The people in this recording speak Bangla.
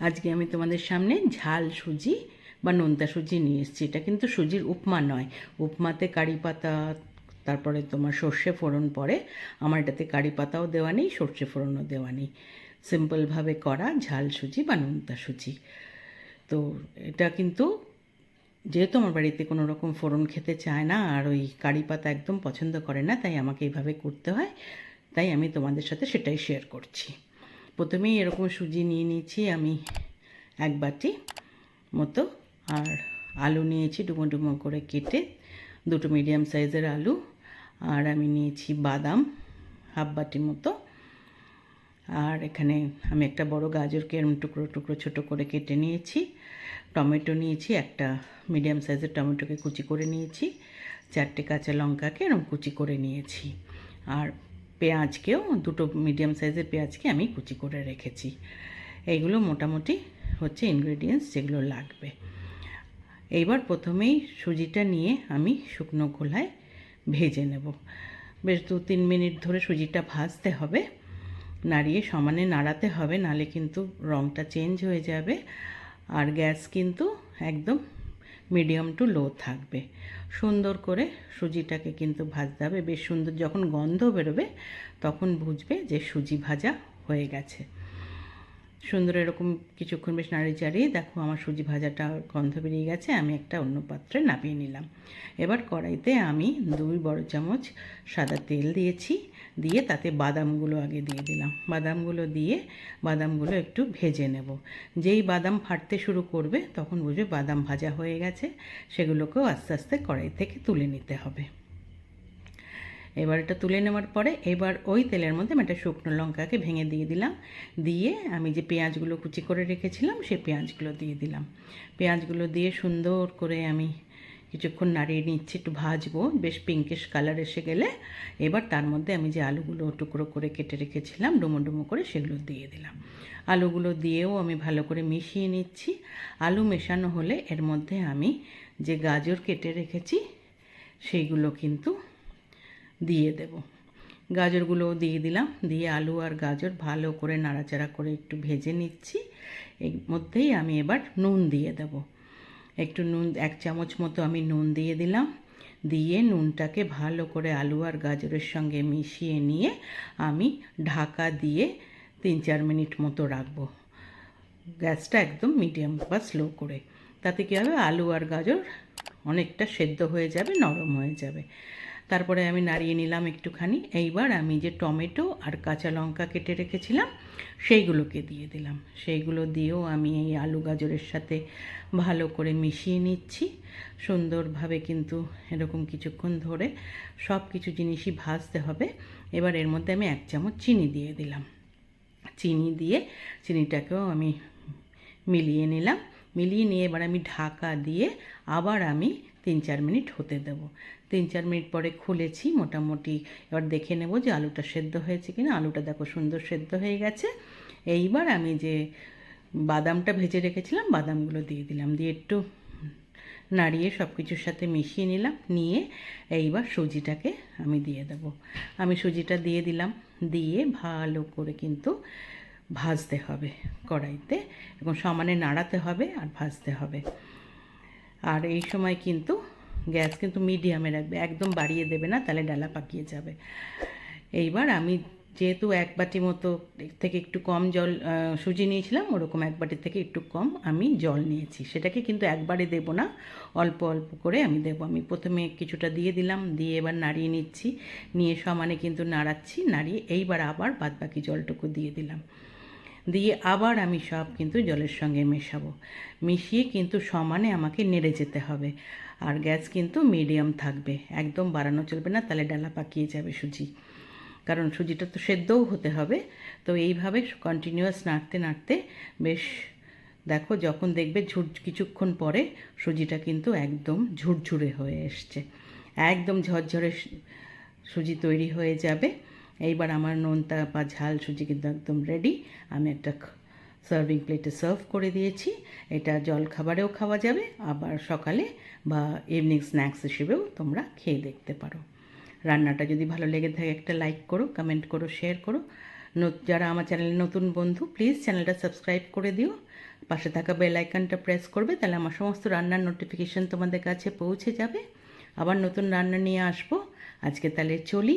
আজকে আমি তোমাদের সামনে ঝাল সুজি বা নোনতা সুজি নিয়ে এসেছি। এটা কিন্তু সুজির উপমা নয়। উপমাতে কারি পাতা, তারপরে তোমার সর্ষে ফোড়ন পড়ে। আমার এটাতে কারি পাতাও দেওয়া নেই, সর্ষে ফোড়নও দেওয়া নেই। সিম্পলভাবে করা ঝাল সুজি বা নোনতা সুজি। তো এটা কিন্তু যেহেতু আমার বাড়িতে কোনো রকম ফোড়ন খেতে চায় না, আর ওই কারি পাতা একদম পছন্দ করে না, তাই আমাকে এইভাবে করতে হয়। তাই আমি তোমাদের সাথে সেটাই শেয়ার করছি। প্রথমেই এরকম সুজি নিয়ে নিয়েছি আমি এক বাটি মতো, আর আলু নিয়েছি ডুমো ডুমো করে কেটে, দুটো মিডিয়াম সাইজের আলু, আর আমি নিয়েছি বাদাম হাফ বাটি মতো। আর এখানে আমি একটা বড় গাজরকে এরম টুকরো টুকরো ছোটো করে কেটে নিয়েছি। টমেটো নিয়েছি একটা মিডিয়াম সাইজের টমেটোকে কুচি করে নিয়েছি। চারটে কাঁচা লঙ্কাকে এরম কুচি করে নিয়েছি। আর পেঁয়াজকেও, দুটো মিডিয়াম সাইজের পেঁয়াজকে আমি কুচি করে রেখেছি। এইগুলো মোটামুটি হচ্ছে ইনগ্রেডিয়েন্টস যেগুলো লাগবে। এইবার প্রথমেই সুজিটা নিয়ে আমি শুকনো খোলায় ভেজে নেব। বেশ দু তিন মিনিট ধরে সুজিটা ভাজতে হবে। নাড়িয়ে সমানে নাড়াতে হবে, নালে কিন্তু রঙটা চেঞ্জ হয়ে যাবে। আর গ্যাস কিন্তু একদম মিডিয়াম টু লো থাকবে। সুন্দর করে সুজিটাকে কিন্তু ভাজতে হবে। বেশ সুন্দর যখন গন্ধ বেরোবে, তখন বুঝবে যে সুজি ভাজা হয়ে গেছে। সুন্দর এরকম কিছুক্ষণ বেশ নাড়ি চাড়িয়ে দেখো আমার সুজি ভাজাটা গন্ধ বেরিয়ে গেছে, আমি একটা অন্য পাত্রে নামিয়ে নিলাম। এবার কড়াইতে আমি দুই বড় চামচ সাদা তেল দিয়েছি, দিয়ে তাতে বাদামগুলো আগে দিয়ে দিলাম। বাদামগুলো দিয়ে বাদামগুলো একটু ভেজে নেব। যেই বাদাম ফাটতে শুরু করবে, তখন বুঝবে বাদাম ভাজা হয়ে গেছে, সেগুলোকেও আস্তে আস্তে কড়াই থেকে তুলে নিতে হবে। এবার এটা তুলে নেওয়ার পরে এবার ওই তেলের মধ্যে আমি একটা শুকনো লঙ্কাকে ভেঙে দিয়ে দিলাম। দিয়ে আমি যে পেঁয়াজগুলো কুচি করে রেখেছিলাম, সেই পেঁয়াজগুলো দিয়ে দিলাম। পেঁয়াজগুলো দিয়ে সুন্দর করে আমি কিছুক্ষণ নাড়িয়ে নিচ্ছি, একটু ভাজবো। বেশ পিঙ্কিশ কালার এসে গেলে এবার তার মধ্যে আমি যে আলুগুলো টুকরো করে কেটে রেখেছিলাম, ডুমো ডুমো করে সেগুলো দিয়ে দিলাম। আলুগুলো দিয়েও আমি ভালো করে মিশিয়ে নিচ্ছি। আলু মেশানো হলে এর মধ্যে আমি যে গাজর কেটে রেখেছি, সেইগুলো কিন্তু দিয়ে দেব। গাজরগুলোও দিয়ে দিলাম। দিয়ে আলু আর গাজর ভালো করে নাড়াচাড়া করে একটু ভেজে নিচ্ছি। এর মধ্যেই আমি এবার নুন দিয়ে দেব। একটু নুন, এক চামচ মতো আমি নুন দিয়ে দিলাম। দিয়ে নুনটাকে ভালো করে আলু আর গাজরের সঙ্গে মিশিয়ে নিয়ে আমি ঢাকা দিয়ে তিন চার মিনিট মতো রাখব। গ্যাসটা একদম মিডিয়াম বা স্লো করে। তাতে কী হবে? আলু আর গাজর অনেকটা সেদ্ধ হয়ে যাবে, নরম হয়ে যাবে। তারপরে আমি নাড়িয়ে নিলাম একটুখানি। এইবার আমি যে টমেটো আর কাঁচা লঙ্কা কেটে রেখেছিলাম, সেইগুলোকে দিয়ে দিলাম। সেইগুলো দিয়েও আমি এই আলু গাজরের সাথে ভালো করে মিশিয়ে নিচ্ছি। সুন্দরভাবে কিন্তু এরকম কিছুক্ষণ ধরে সব কিছু জিনিসই ভাজতে হবে। এবার এর মধ্যে আমি এক চামচ চিনি দিয়ে দিলাম। চিনি দিয়ে চিনিটাকেও আমি মিলিয়ে নিলাম। মিলিয়ে নিয়ে এবার আমি ঢাকা দিয়ে আবার আমি তিন চার মিনিট হতে দেবো। তিন চার মিনিট পরে খুলেছি মোটামুটি। এবার দেখে নেব যে আলুটা সেদ্ধ হয়েছে কিনা। আলুটা দেখো সুন্দর সেদ্ধ হয়ে গেছে। এইবার আমি যে বাদামটা ভেজে রেখেছিলাম, বাদামগুলো দিয়ে দিলাম। দিয়ে একটু নাড়িয়ে সব কিছুর সাথে মিশিয়ে নিলাম। নিয়ে এইবার সুজিটাকে আমি দিয়ে দেব। আমি সুজিটা দিয়ে দিলাম। দিয়ে ভালো করে কিন্তু ভাজতে হবে কড়াইতে এবং সমানে নাড়াতে হবে আর ভাজতে হবে। আর এই সময় কিন্তু গ্যাস কিন্তু মিডিয়ামে রাখবে, একদম বাড়িয়ে দেবে না, তাহলে ডালা পাকিয়ে যাবে। এইবার আমি যেহেতু এক বাটি মতো থেকে একটু কম জল সুজি নিয়েছিলাম, ওরকম এক বাটির থেকে একটু কম আমি জল নিয়েছি। সেটাকে কিন্তু একবারে দেব না, অল্প অল্প করে আমি দেবো। আমি প্রথমে কিছুটা দিয়ে দিলাম, দিয়ে এবার নাড়িয়ে নিচ্ছি। নিয়ে সমানে কিন্তু নাড়াচ্ছি, নাড়িয়ে এইবার আবার বাদ বাকি জলটুকু দিয়ে দিলাম। দিয়ে আবার আমি সব কিন্তু জলের সঙ্গে মেশাবো। মিশিয়ে কিন্তু সমানে আমাকে নেড়ে যেতে হবে। আর গ্যাস কিন্তু মিডিয়াম থাকবে। একদম বাড়ানো চলবে না তাহলে ডালা পাকিয়ে যাবে সুজি। কারণ সুজিটা তো সেদ্ধও হতে হবে। তো এইভাবে কন্টিনিউয়াস নাড়তে নাড়তে বেশ, দেখো যখন দেখবে ঝুট কিছুক্ষণ পরে সুজিটা কিন্তু একদম ঝুরঝুরে হয়ে এসছে। একদম ঝরঝরে সুজি তৈরি হয়ে যাবে। এইবার আমার নোনতা বা ঝাল সুজি কিন্তু একদম রেডি আমি একটা সার্ভিং প্লেটে সার্ভ করে দিয়েছি। এটা জল খাবারেও খাওয়া যাবে, আবার সকালে বা ইভিনিং স্ন্যাক্স হিসেবেও তোমরা খেয়ে দেখতে পারো। রান্নাটা যদি ভালো লেগে থাকে, একটা লাইক করো কমেন্ট করো শেয়ার করো। যারা আমার চ্যানেলে নতুন বন্ধু প্লিজ চ্যানেলটা সাবস্ক্রাইব করে দিও। পাশে থাকা বেল আইকনটা প্রেস করবে, তাহলে আমার সমস্ত রান্নার নোটিফিকেশন তোমাদের কাছে পৌঁছে যাবে। আবার নতুন রান্না নিয়ে আসব। আজকে তাহলে চলি।